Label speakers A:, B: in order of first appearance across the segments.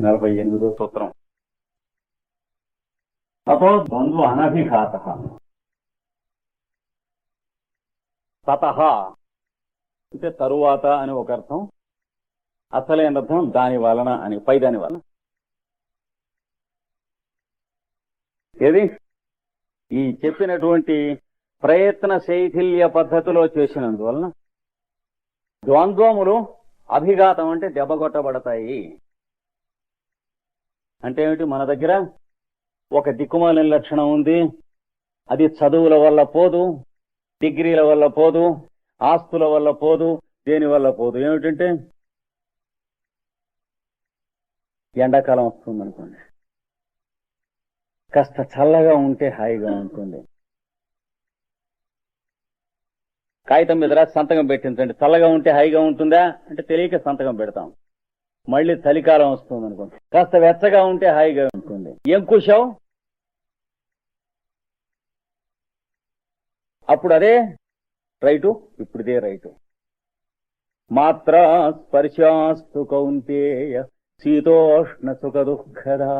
A: నలభై ఎనిమిదో సూత్రం తతో ద్వంద్వ అనభిఘాత. తత అంటే తరువాత అని ఒక అర్థం. అసలైన అర్థం దాని వలన అని పై దాని వలన. ఏది? ఈ చెప్పినటువంటి ప్రయత్న శైథిల్య పద్ధతిలో చేసినందువలన ద్వంద్వములు అభిఘాతం అంటే దెబ్బగొట్టబడతాయి అంటే ఏమిటి? మన దగ్గర ఒక దిక్కుమాలిన లక్షణం ఉంది. అది చదువుల వల్ల పోదు డిగ్రీల వల్ల పోదు ఆస్తుల వల్ల పోదు దేని వల్ల పోదు? ఏమిటంటే ఎండాకాలం వస్తుంది అనుకోండి కాస్త చల్లగా ఉంటే హాయిగా ఉంటుంది. కాగితం మీద సంతకం పెట్టించండి. చల్లగా ఉంటే హాయిగా ఉంటుందా? అంటే తెలియక సంతకం పెడతాం. మళ్ళీ చలికాలం వస్తుంది అనుకోండి కాస్త వెచ్చగా ఉంటే హాయిగా ఉంటుంది ఏం కూశావు? అప్పుడు అదే? రైటు? ఇప్పుడుదే రైటు. మాత్ర స్పర్శాస్తు కౌంతేయ శీతోష్ణ సుఖ దుఃఖదా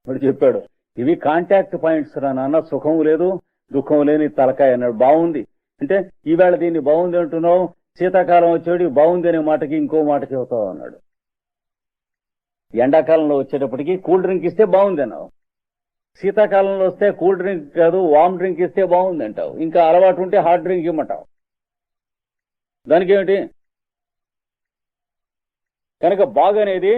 A: ఇప్పుడు చెప్పాడు ఇవి కాంటాక్ట్ పాయింట్స్ రా నాన్న సుఖం లేదు దుఃఖం లేని తలకాయ అన్నాడు. బాగుంది అంటే ఈవేళ దీన్ని బాగుంది అంటున్నావు శీతాకాలం వచ్చేటి బాగుంది అనే మాటకి ఇంకో మాట చెబుతావు అన్నాడు. ఎండాకాలంలో వచ్చేటప్పటికి కూల్ డ్రింక్ ఇస్తే బాగుంది అన్నావు. శీతాకాలంలో వస్తే కూల్ డ్రింక్ కాదు వామ్ డ్రింక్ ఇస్తే బాగుంది అంటావు. ఇంకా అలవాటు ఉంటే హాట్ డ్రింక్ ఇమ్మంటావు దానికేమిటి? కనుక బాగనేది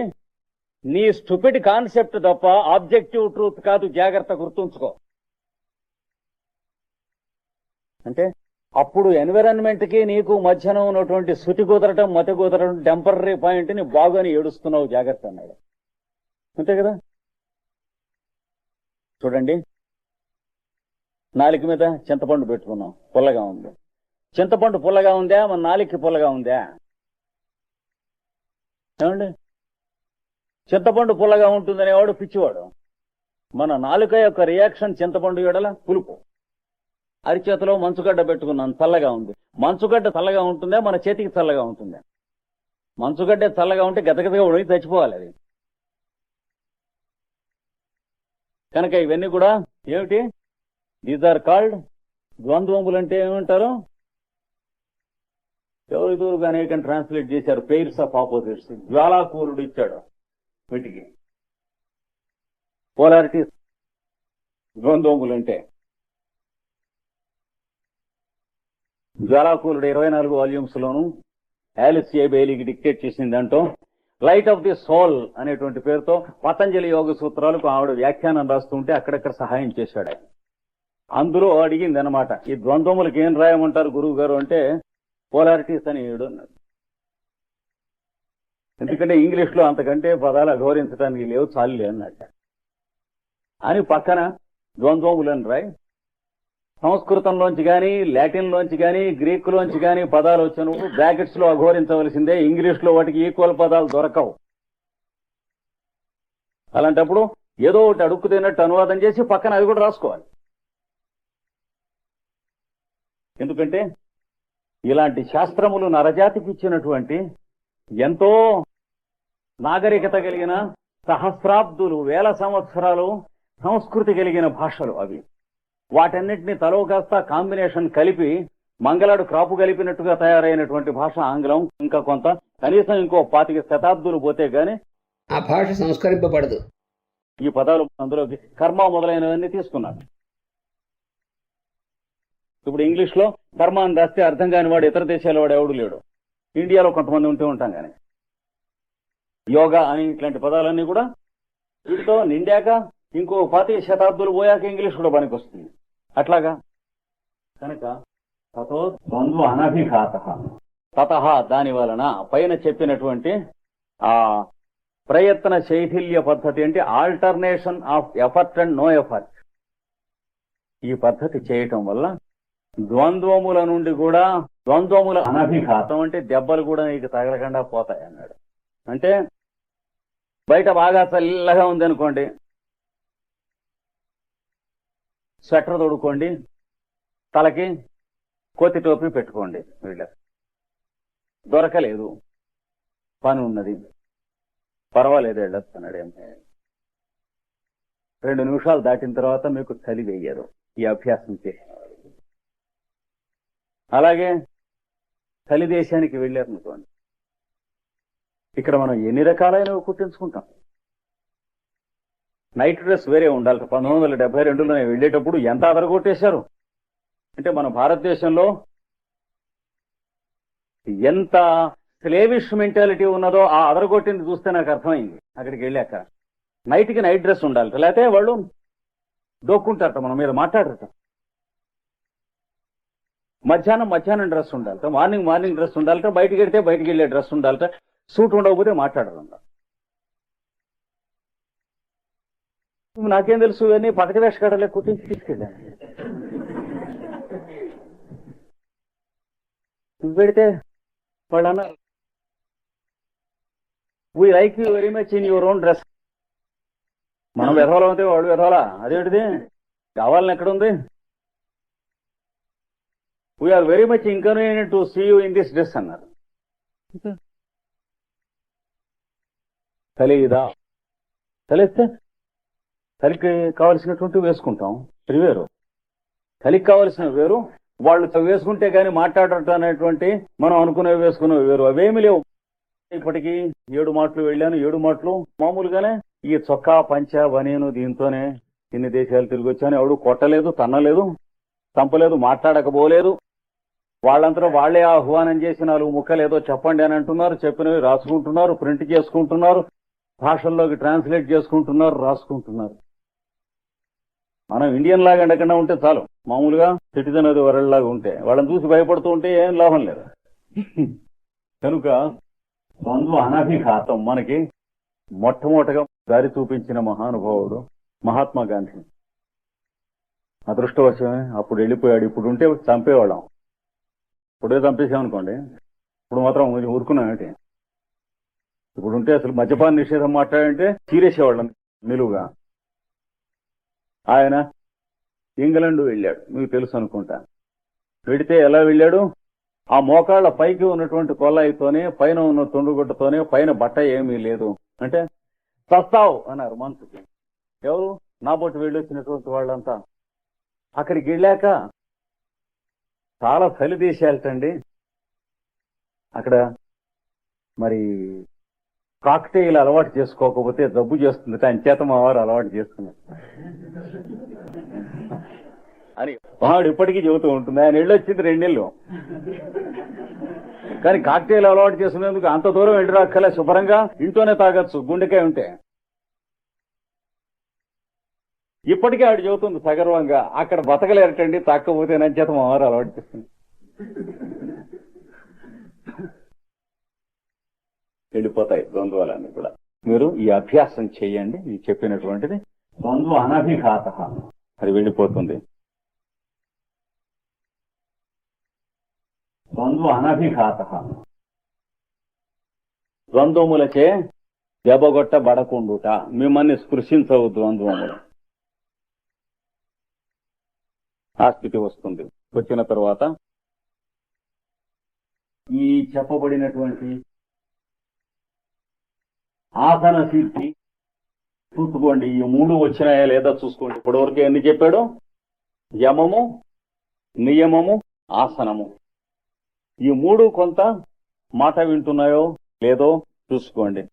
A: నీ స్టూపిడ్ కాన్సెప్ట్ తప్ప ఆబ్జెక్టివ్ ట్రూత్ కాదు జాగ్రత్త గుర్తుంచుకో. అంటే అప్పుడు ఎన్విరాన్మెంట్కి నీకు మధ్యన ఉన్నటువంటి శుతి కుదరటం మతి కుదరటం టెంపరీ పాయింట్ని బాగని ఏడుస్తున్నావు జాగ్రత్త అన్నాడు. అంతే కదా? చూడండి. నాలుక మీద చింతపండు పెట్టుకున్నాం. పుల్లగా ఉంది. చింతపండు పుల్లగా ఉందా? మన నాలికి పుల్లగా ఉందా? ఏమండి? చింతపండు పుల్లగా ఉంటుందనేవాడు పిచ్చివాడు. మన నాలుక యొక్క రియాక్షన్ చింతపండు ఎడల పులుపు. అరిచేతిలో మంచుగడ్డ పెట్టుకున్నాను చల్లగా ఉంది. మంచుగడ్డ చల్లగా ఉంటుందా మన చేతికి చల్లగా ఉంటుందా. మంచుగడ్డ చల్లగా ఉంటే గతగతగా ఉడికి చచ్చిపోవాలి అది. కనుక ఇవన్నీ కూడా ఏమిటి? దీస్ ఆర్ కాల్డ్ ద్వంద్వములు అంటే ఏమంటారు? ఎవరు ఇదివరకు అనేకం ట్రాన్స్లేట్ చేశారు? పెయిర్స్ ఆఫ్ ఆపోజిట్స్ జ్వాలాకూరుడు ఇచ్చాడు వీటికి. పోలారిటీస్ ద్వంద్వములు అంటే జ్వాలాకూరుడు ఇరవై నాలుగు వాల్యూమ్స్ లోను ఆలిస్ బెయిలీకి డిక్టేట్ చేసిన దాంట్లో లైట్ ఆఫ్ ది సోల్ అనేటువంటి పేరుతో పతంజలి యోగ సూత్రాలకు ఆవిడ వ్యాఖ్యానం రాస్తుంటే అక్కడక్కడ సహాయం చేశాడు ఆయన. అందులో అడిగింది అనమాట ఈ ద్వంద్వములకు ఏం రాయమంటారు గురువు గారు అంటే పోలారిటీస్ అని ఏడు అన్నాడు ఎందుకంటే ఇంగ్లీష్లో అంతకంటే పదాలు అఘోరించడానికి లేవు చాలులే అన్నట్ట అని పక్కన ద్వంద్వములని రాయి సంస్కృతంలోంచి కానీ లాటిన్లోంచి కానీ గ్రీకులోంచి కానీ పదాలు వచ్చినప్పుడు బ్రాకెట్స్లో అఘోరించవలసిందే ఇంగ్లీష్లో వాటికి ఈక్వల్ పదాలు దొరకవు. అలాంటప్పుడు ఏదో ఒకటి అడుక్కు తిన్నట్టు అనువాదం చేసి పక్కన అది కూడా రాసుకోవాలి. ఎందుకంటే ఇలాంటి శాస్త్రములు నరజాతికి ఇచ్చినటువంటి ఎంతో నాగరికత కలిగిన సహస్రాబ్దులు వేల సంవత్సరాలు సంస్కృతి కలిగిన భాషలు అవి. వాటన్నిటిని తలో కాస్త కాంబినేషన్ కలిపి మంగళాడు క్రాపు కలిపినట్టుగా తయారైనటువంటి భాష ఆంగ్లం ఇంకా కొంత. కనీసం ఇంకో పాతిక శతాబ్దులు పోతే గాని
B: ఆ భాష సంస్కరింపబడదు.
A: ఈ పదాలు అందులోకి కర్మ మొదలైనవన్నీ తీసుకున్నారు ఇప్పుడు ఇంగ్లీష్లో కర్మ అని రాస్తే అర్థం కాని వాడు ఇతర దేశాల వాడు ఎవడు లేడు. ఇండియాలో కొంతమంది ఉంటూ ఉంటాం కానీ యోగా అని ఇట్లాంటి పదాలన్నీ కూడా వీటితో నిండాక ఇంకో పాతి శతాబ్దులు పోయాక ఇంగ్లీష్ కూడా పనికొస్తుంది. అట్లాగా? కనుక తతో ద్వంద్వ అనభిఘాత. తత దాని వలన పైన చెప్పినటువంటి ఆ ప్రయత్న శైథిల్య పద్ధతి అంటే alternation of effort and no effort. ఈ పద్ధతి చేయటం వల్ల ద్వంద్వముల నుండి కూడా ద్వంద్వముల అనభిఘాతం అంటే దెబ్బలు కూడా నీకు తగలకుండా పోతాయి అన్నాడు. అంటే బయట బాగా చల్లగా ఉంది అనుకోండి స్వెటర్ తొడుక్కోండి తలకి కోతి టోపీ పెట్టుకోండి వీళ్ళ దొరకలేదు పని ఉన్నది. పర్వాలేదు వెళ్ళొస్తున్నాడు రెండు నిమిషాలు దాటిన తర్వాత మీకు చలి వేయరు ఈ అభ్యాసం చేసిన అలాగే చలి దేశానికి వెళ్ళారనుకోండి. ఇక్కడ మనం ఎన్ని రకాలైనవి కుట్టించుకుంటాం? నైట్ డ్రెస్ వేరే ఉండాలి. పంతొమ్మిది వందల డెబ్బై రెండులో నేను వెళ్ళేటప్పుడు ఎంత అదరగొట్టేశారు అంటే మన భారతదేశంలో ఎంత స్లేవిష్ మెంటాలిటీ ఉన్నదో ఆ అదరగొట్టింది చూస్తే నాకు అర్థమైంది అక్కడికి వెళ్ళాక. నైట్కి నైట్ డ్రెస్ ఉండాలి. లేకపోతే వాళ్ళు దోక్కుంటారట మనం మీద మాట్లాడరట. మధ్యాహ్నం మధ్యాహ్నం డ్రెస్ ఉండాలట మార్నింగ్ మార్నింగ్ డ్రెస్ ఉండాలట బయటికి వెళ్తే బయటికి వెళ్ళే డ్రెస్ ఉండాలట సూట్ ఉండకపోతే మాట్లాడరు నాకేం తెలుసు అని పథక వేషకాడలే కుట్టించి తీసుకెళ్ళాను నువ్వు పెడితే వాళ్ళు అన్నారు we like you very much in your own dress మనం వెధవలం అయితే వాడు వెధవలా అదేంటిది? కావాలని ఎక్కడుంది? We are very much inconvenient to see you in this dress అన్నారు. తెలియదా తెలిస్తే కలికి కావలసినటువంటి వేసుకుంటాం. ఇది వేరు. కలికి కావలసిన వేరు. వాళ్ళు వేసుకుంటే కానీ మాట్లాడటం అనేటువంటి మనం అనుకునేవి వేసుకునేవి వేరు. అవేమి లేవు. ఇప్పటికీ ఏడు మాటలు వెళ్ళాను. ఏడు మాటలు మామూలుగానే ఈ చొక్కా పంచ బనీను దీంతోనే ఇన్ని దేశాలు తిరిగి వచ్చాను. ఎవడు కొట్టలేదు తన్నలేదు చంపలేదు మాట్లాడకపోలేదు. వాళ్ళంతా వాళ్ళే ఆహ్వానం చేసి నాలుగు ముక్కలు ఏదో చెప్పండి అని అంటున్నారు. చెప్పినవి రాసుకుంటున్నారు ప్రింట్ చేసుకుంటున్నారు భాషల్లోకి ట్రాన్స్లేట్ చేసుకుంటున్నారు రాసుకుంటున్నారు. మనం ఇండియన్ లాగా ఎండకుండా ఉంటే చాలు. మామూలుగా సిటిజన్ అది వరల్డ్ లాగా ఉంటే. వాళ్ళని చూసి భయపడుతూ ఉంటే ఏం లాభం లేదు. కనుక బంధు అనభిఘాతం మనకి మొట్టమొదటగా దారి చూపించిన మహానుభావుడు మహాత్మా గాంధీ. అదృష్టవశమే అప్పుడు వెళ్ళిపోయాడు. ఇప్పుడు ఉంటే చంపేవాళ్ళం. ఇప్పుడే చంపేసామనుకోండి. ఇప్పుడు మాత్రం ఊరుకున్నామేంటి ఇప్పుడు ఉంటే అసలు మద్యపాన నిషేధం మాట్లాడంటే తీరేసేవాళ్ళం నిలువుగా. ఆయన ఇంగ్లండ్ వెళ్ళాడు. మీకు తెలుసు అనుకుంటా. వెడితే ఎలా వెళ్ళాడు? ఆ మోకాళ్ళ పైకి ఉన్నటువంటి కొల్లాయితోనే పైన ఉన్న తొండుగుడ్డతోనే పైన బట్ట ఏమీ లేదు. అంటే చస్తావు అన్నారు మనసుకి. ఎవరు? నా బొట్టు వెళ్ళొచ్చినటువంటి వాళ్ళంతా. అక్కడికి వెళ్ళాక చాలా చలి దేశాలటండి. అక్కడ మరి కాక్టైల్ అలవాటు చేసుకోకపోతే జబ్బు చేస్తుంది. అంచేత మా వారు అలవాటు చేసుకున్నారు. అని వాడు ఇప్పటికీ చెబుతూ ఉంటుంది. ఆయన వెళ్ళొచ్చింది రెండేళ్ళు కానీ కాక్టైల్ అలవాటు చేసుకునేందుకు అంత దూరం వెళ్ళి రాక్కలే శుభ్రంగా ఇంట్లోనే తాగొచ్చు. గుండెకాయ ఉంటే. ఇప్పటికే ఆవిడ చెబుతుంది సగర్వంగా అక్కడ బతకలేరటండి తాకపోతే నంచేత మా వారు అలవాటు చేస్తుంది వెళ్ళిపోతాయి ద్వంద్వాలన్నీ కూడా. మీరు ఈ అభ్యాసం చేయండి ఈ చెప్పినటువంటిది ద్వంద్వ అనభిఘాత అది వెళ్ళిపోతుంది. ద్వంద్వ అనభిఘాత. ద్వంద్వములచే దెబ్బగొట్టబడకుండుట మిమ్మల్ని స్పృశించవు ద్వంద్వములు. ఆ స్థితి వస్తుంది. వచ్చిన తర్వాత ఈ చెప్పబడినటువంటి ఆసన సిద్ధి చూసుకోండి. ఈ మూడు వచ్చినాయా లేదా చూసుకోండి. ఇప్పటివరకు ఎన్ని చెప్పాడు? యమము నియమము ఆసనము. ఈ మూడు కొంత మాట వింటున్నాయో లేదో చూసుకోండి.